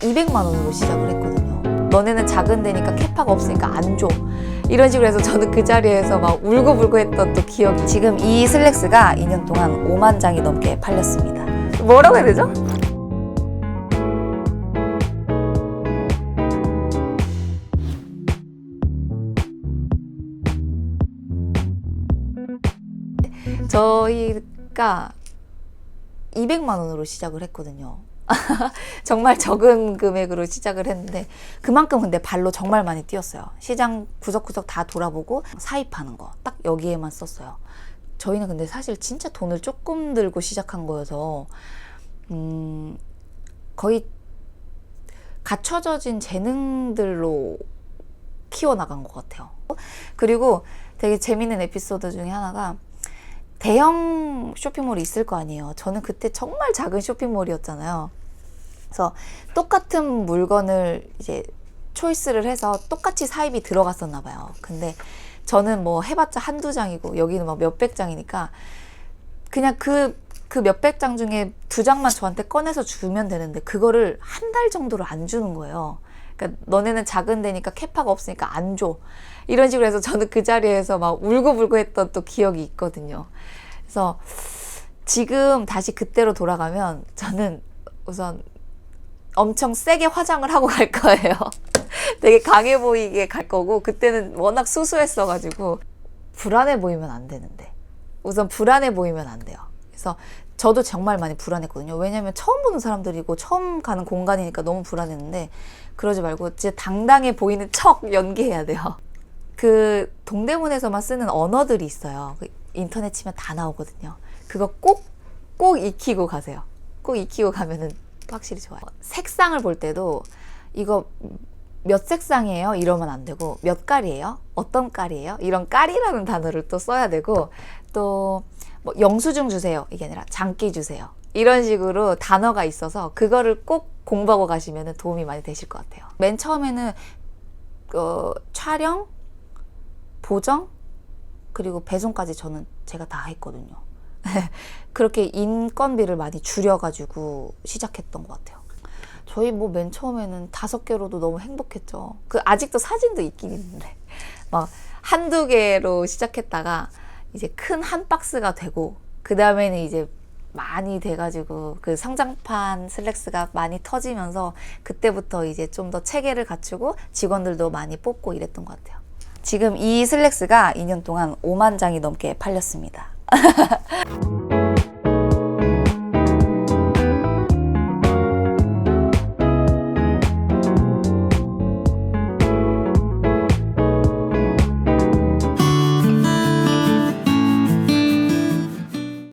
200만 원으로 시작을 했거든요. 너네는 작은 데니까 캐파가 없으니까 안 줘. 이런 식으로 해서 저는 그 자리에서 막 울고불고 했던 또 기억이 지금 이 슬랙스가 2년 동안 5만 장이 넘게 팔렸습니다. 뭐라고 해야 되죠? 저희가 200만 원으로 시작을 했거든요. 정말 적은 금액으로 시작을 했는데 그만큼 근데 발로 정말 많이 뛰었어요. 시장 구석구석 다 돌아보고 사입하는 거 딱 여기에만 썼어요. 저희는 근데 사실 진짜 돈을 조금 들고 시작한 거여서 음 거의 갖춰져진 재능들로 키워나간 것 같아요. 그리고 되게 재밌는 에피소드 중에 하나가 대형 쇼핑몰이 있을 거 아니에요. 저는 그때 정말 작은 쇼핑몰이었잖아요. 그래서 똑같은 물건을 이제 초이스를 해서 똑같이 사입이 들어갔었나 봐요. 근데 저는 뭐 해봤자 한두 장이고 여기는 막 몇백 장이니까 그냥 그, 그 몇백 장 중에 두 장만 저한테 꺼내서 주면 되는데 그거를 한 달 정도를 안 주는 거예요. 그러니까 너네는 작은 데니까 캐파가 없으니까 안 줘. 이런 식으로 해서 저는 그 자리에서 막 울고불고 했던 또 기억이 있거든요. 그래서 지금 다시 그때로 돌아가면 저는 우선 엄청 세게 화장을 하고 갈 거예요. 되게 강해 보이게 갈 거고 그때는 워낙 수수했어가지고 불안해 보이면 안 되는데 우선 불안해 보이면 안 돼요. 그래서 저도 정말 많이 불안했거든요. 왜냐면 처음 보는 사람들이고 처음 가는 공간이니까 너무 불안했는데 그러지 말고 진짜 당당해 보이는 척 연기해야 돼요. 그 동대문에서만 쓰는 언어들이 있어요. 그 인터넷 치면 다 나오거든요. 그거 꼭, 꼭 익히고 가세요. 꼭 익히고 가면은 확실히 좋아요. 색상을 볼 때도 이거 몇 색상이에요? 이러면 안 되고 몇 깔이에요? 어떤 깔이에요? 이런 깔이라는 단어를 또 써야 되고 또 뭐 영수증 주세요. 이게 아니라 장기 주세요. 이런 식으로 단어가 있어서 그거를 꼭 공부하고 가시면 도움이 많이 되실 것 같아요. 맨 처음에는 어, 촬영, 보정, 그리고 배송까지 저는 제가 다 했거든요. 그렇게 인건비를 많이 줄여가지고 시작했던 것 같아요. 저희 뭐 맨 처음에는 다섯 개로도 너무 행복했죠. 그 아직도 사진도 있긴 있는데 막 한두 개로 시작했다가 이제 큰 한 박스가 되고 그 다음에는 이제 많이 돼가지고 그 성장판 슬랙스가 많이 터지면서 그때부터 이제 좀 더 체계를 갖추고 직원들도 많이 뽑고 이랬던 것 같아요. 지금 이 슬랙스가 2년 동안 5만 장이 넘게 팔렸습니다. 啊哈哈